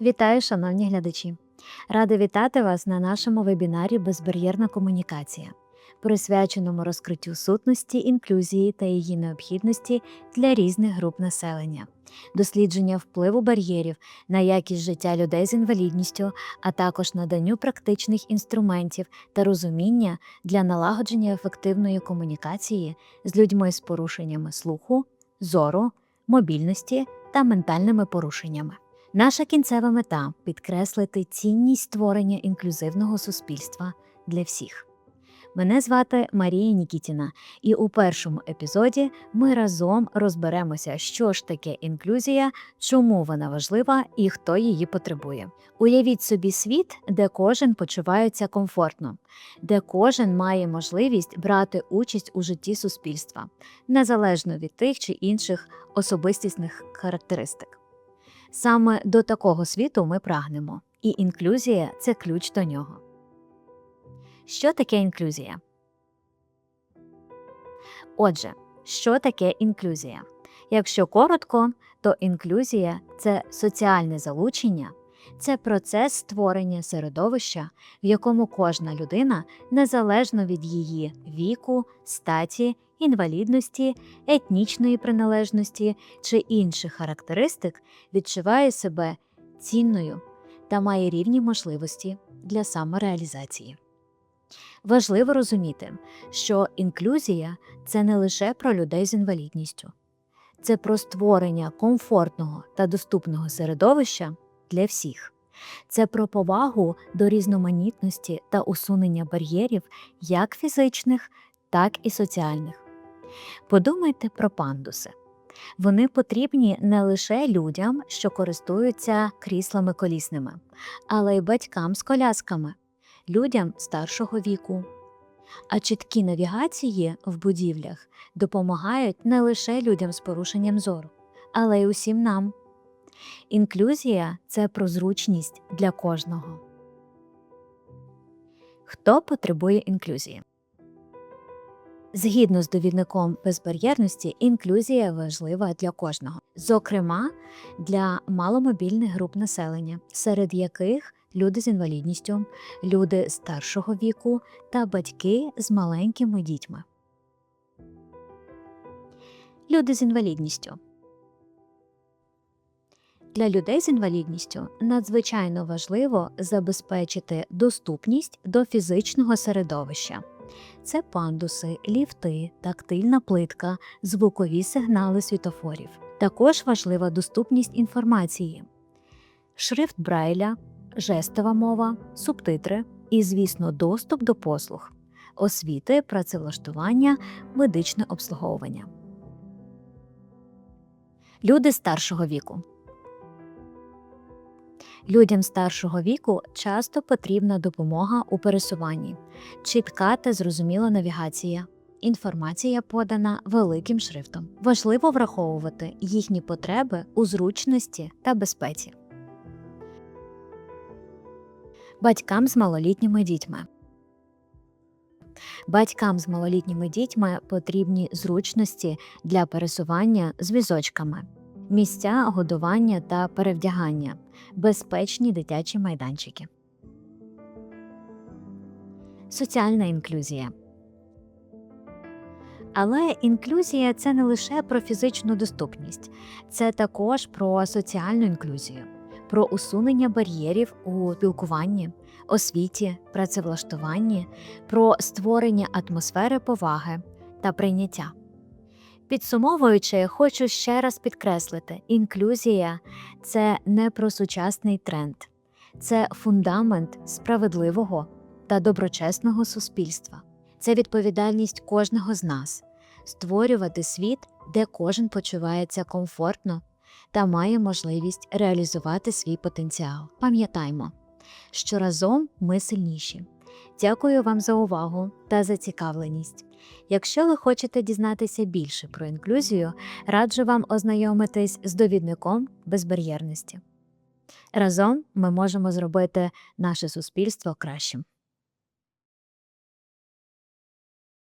Вітаю, шановні глядачі! Рада вітати вас на нашому вебінарі Безбар'єрна комунікація, присвяченому розкриттю сутності, інклюзії та її необхідності для різних груп населення, дослідження впливу бар'єрів на якість життя людей з інвалідністю, а також наданню практичних інструментів та розуміння для налагодження ефективної комунікації з людьми з порушеннями слуху, зору, мобільності та ментальними порушеннями. Наша кінцева мета підкреслити цінність створення інклюзивного суспільства для всіх. Мене звати Марія Нікітіна, і у першому епізоді ми разом розберемося, що ж таке інклюзія, чому вона важлива і хто її потребує. Уявіть собі світ, де кожен почувається комфортно, де кожен має можливість брати участь у житті суспільства, незалежно від тих чи інших особистісних характеристик. Саме до такого світу ми прагнемо, і інклюзія це ключ до нього. Що таке інклюзія? Отже, що таке інклюзія? Якщо коротко, то інклюзія це соціальне залучення, це процес створення середовища, в якому кожна людина, незалежно від її віку, статі, інвалідності, етнічної приналежності чи інших характеристик, відчуває себе цінною та має рівні можливості для самореалізації. Важливо розуміти, що інклюзія це не лише про людей з інвалідністю, це про створення комфортного та доступного середовища для всіх. Це про повагу до різноманітності та усунення бар'єрів як фізичних, так і соціальних. Подумайте про пандуси. Вони потрібні не лише людям, що користуються кріслами колісними, але й батькам з колясками, людям старшого віку. А чіткі навігації в будівлях допомагають не лише людям з порушенням зору, але й усім нам. Інклюзія це про зручність для кожного. Хто потребує інклюзії? Згідно з довідником безбар'єрності, інклюзія важлива для кожного, зокрема для маломобільних груп населення, серед яких люди з інвалідністю, люди старшого віку та батьки з маленькими дітьми. Люди з інвалідністю. Для людей з інвалідністю надзвичайно важливо забезпечити доступність до фізичного середовища. Це пандуси, ліфти, тактильна плитка, звукові сигнали світофорів. Також важлива доступність інформації, шрифт Брайля, жестова мова, субтитри і, звісно, доступ до послуг, освіти, працевлаштування, медичне обслуговування. Люди старшого віку. Людям старшого віку часто потрібна допомога у пересуванні, чітка та зрозуміла навігація. Інформація подана великим шрифтом. Важливо враховувати їхні потреби у зручності та безпеці. Батькам з малолітніми дітьми. Батькам з малолітніми дітьми потрібні зручності для пересування з візочками місця годування та перевдягання, безпечні дитячі майданчики. Соціальна інклюзія. Але інклюзія це не лише про фізичну доступність, це також про соціальну інклюзію, про усунення бар'єрів у спілкуванні, освіті, працевлаштуванні, про створення атмосфери поваги та прийняття. Підсумовуючи, хочу ще раз підкреслити: інклюзія це не про сучасний тренд, це фундамент справедливого та доброчесного суспільства, це відповідальність кожного з нас створювати світ, де кожен почувається комфортно та має можливість реалізувати свій потенціал. Пам'ятаймо, що разом ми сильніші. Дякую вам за увагу та зацікавленість. Якщо ви хочете дізнатися більше про інклюзію, раджу вам ознайомитись з довідником безбар'єрності. Разом ми можемо зробити наше суспільство кращим.